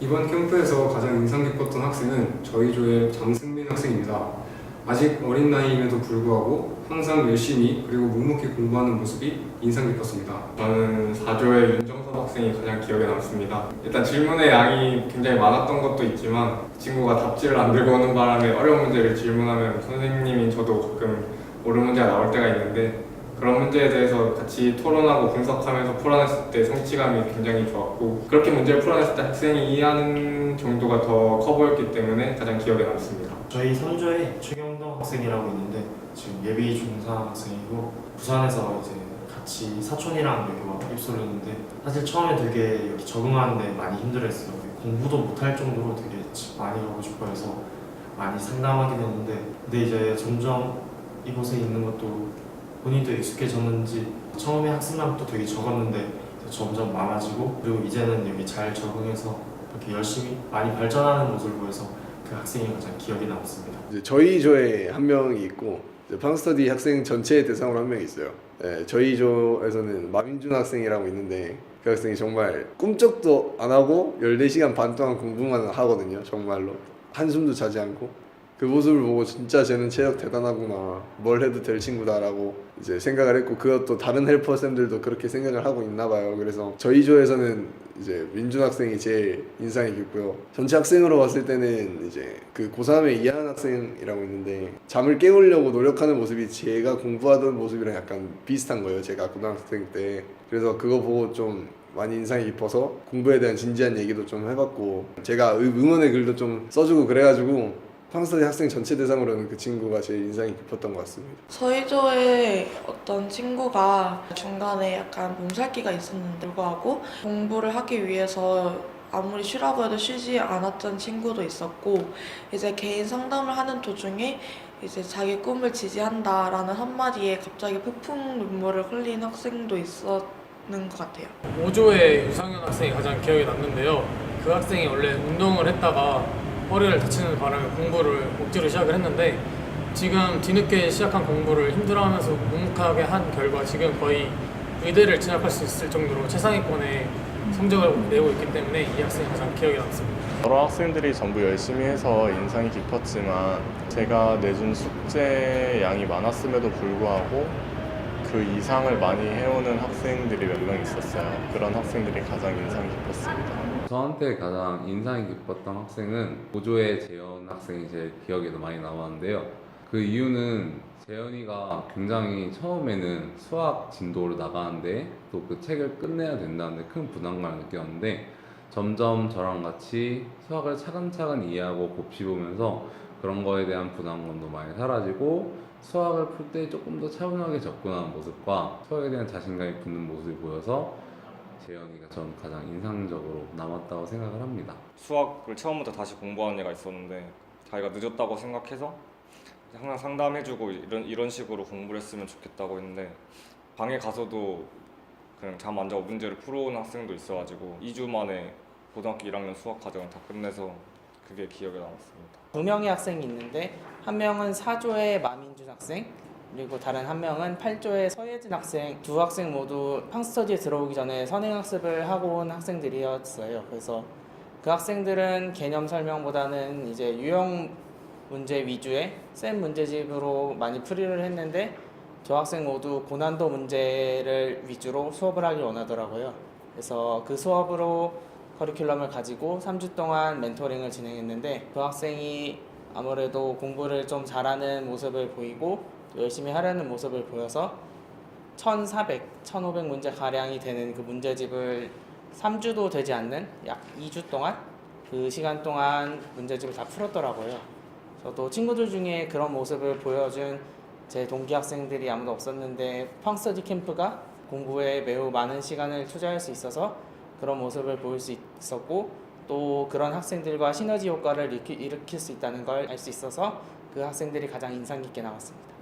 이번 캠프에서 가장 인상 깊었던 학생은 저희 조의 장승민 학생입니다. 아직 어린 나이임에도 불구하고 항상 열심히 그리고 묵묵히 공부하는 모습이 인상 깊었습니다. 저는 4조의 윤정섭 학생이 가장 기억에 남습니다. 일단 질문의 양이 굉장히 많았던 것도 있지만 그 친구가 답지를 안 들고 오는 바람에 어려운 문제를 질문하면 선생님인 저도 가끔 모르는 문제가 나올 때가 있는데 그런 문제에 대해서 같이 토론하고 분석하면서 풀어냈을 때 성취감이 굉장히 좋았고 그렇게 문제를 풀어냈을 때 학생이 이해하는 정도가 더 커 보였기 때문에 가장 기억에 남습니다. 저희 3조에 최경동 학생이라고 있는데 지금 예비 중사 학생이고 부산에서 이제 같이 사촌이랑 여기 와 입소를 했는데 사실 처음에 되게 여기 적응하는데 많이 힘들었어요. 공부도 못할 정도로 되게 많이 가고 싶어 해서 많이 상담하긴 했는데 근데 이제 점점 이곳에 있는 것도 본인도 익숙해졌는지 처음에 학생량도 되게 적었는데 점점 많아지고 그리고 이제는 여기 잘 적응해서 이렇게 열심히 많이 발전하는 모습을 보여서 그 학생이 가장 기억에 남습니다. 저희 조에 한 명이 있고 팡스터디 학생 전체 대상으로 한 명이 있어요. 네, 저희 조에서는 마민준 학생이라고 있는데 그 학생이 정말 꿈쩍도 안 하고 14시간 반 동안 공부만 하거든요. 정말로 한숨도 자지 않고 그 모습을 보고 진짜 쟤는 체력 대단하구나 뭘 해도 될 친구다라고 이제 생각을 했고 그것도 다른 헬퍼 쌤들도 그렇게 생각을 하고 있나 봐요. 그래서 저희 조에서는 이제 민준 학생이 제일 인상이 깊고요. 전체 학생으로 봤을 때는 이제 그 고3의 이하은 학생이라고 있는데 잠을 깨우려고 노력하는 모습이 제가 공부하던 모습이랑 약간 비슷한 거예요. 제가 고등학생 때. 그래서 그거 보고 좀 많이 인상이 깊어서 공부에 대한 진지한 얘기도 좀 해봤고 제가 의- 응원의 글도 좀 써주고 그래가지고 팡스터디 학생 전체 대상으로는 그 친구가 제일 인상이 깊었던 것 같습니다. 저희 조에 어떤 친구가 중간에 약간 몸살기가 있었는데 불구하고 공부를 하기 위해서 아무리 쉬라고 해도 쉬지 않았던 친구도 있었고 이제 개인 상담을 하는 도중에 이제 자기 꿈을 지지한다라는 한마디에 갑자기 폭풍 눈물을 흘린 학생도 있었는 것 같아요. 5조의 유상현 학생이 가장 기억에 남는데요. 그 학생이 원래 운동을 했다가 허리를 다치는 바람에 공부를 억지로 시작을 했는데 지금 뒤늦게 시작한 공부를 힘들어하면서 묵묵하게 한 결과 지금 거의 의대를 진학할 수 있을 정도로 최상위권의 성적을 내고 있기 때문에 이 학생이 가장 기억에 남습니다. 여러 학생들이 전부 열심히 해서 인상이 깊었지만 제가 내준 숙제 양이 많았음에도 불구하고 그 이상을 많이 해오는 학생들이 몇 명 있었어요. 그런 학생들이 가장 인상이 깊었습니다. 저한테 가장 인상이 깊었던 학생은 보조의 재현 학생이 제일 기억에도 많이 남았는데요. 그 이유는 재현이가 굉장히 처음에는 수학 진도로 나가는데 또 그 책을 끝내야 된다는데 큰 부담감을 느꼈는데 점점 저랑 같이 수학을 차근차근 이해하고 곱씹으면서 그런 거에 대한 부담감도 많이 사라지고 수학을 풀 때 조금 더 차분하게 접근하는 모습과 수학에 대한 자신감이 붙는 모습이 보여서 재현이가 전 가장 인상적으로 남았다고 생각을 합니다. 수학을 처음부터 다시 공부하는 애가 있었는데 자기가 늦었다고 생각해서 항상 상담해주고 이런 이런 식으로 공부를 했으면 좋겠다고 했는데 방에 가서도 그냥 잠 안 자고 문제를 풀어오는 학생도 있어가지고 2주 만에 고등학교 1학년 수학 과정을 다 끝내서 그게 기억에 남았습니다. 두 명의 학생이 있는데 한 명은 4조의 마민준 학생 그리고 다른 한 명은 8조의 서예진 학생 두 학생 모두 팡스터디에 들어오기 전에 선행학습을 하고 온 학생들이었어요. 그래서 그 학생들은 개념 설명보다는 이제 유형 문제 위주의 쌤 문제집으로 많이 풀이를 했는데 두 학생 모두 고난도 문제를 위주로 수업을 하길 원하더라고요. 그래서 그 수업으로 커리큘럼을 가지고 3주 동안 멘토링을 진행했는데 그 학생이 아무래도 공부를 좀 잘하는 모습을 보이고 또 열심히 하려는 모습을 보여서 1,400, 1,500 문제 가량이 되는 그 문제집을 3주도 되지 않는 약 2주 동안 그 시간 동안 문제집을 다 풀었더라고요. 저도 친구들 중에 그런 모습을 보여준 제 동기 학생들이 아무도 없었는데 펑스터디 캠프가 공부에 매우 많은 시간을 투자할 수 있어서 그런 모습을 보일 수 있었고 또 그런 학생들과 시너지 효과를 일으킬 수 있다는 걸 알 수 있어서 그 학생들이 가장 인상 깊게 남았습니다.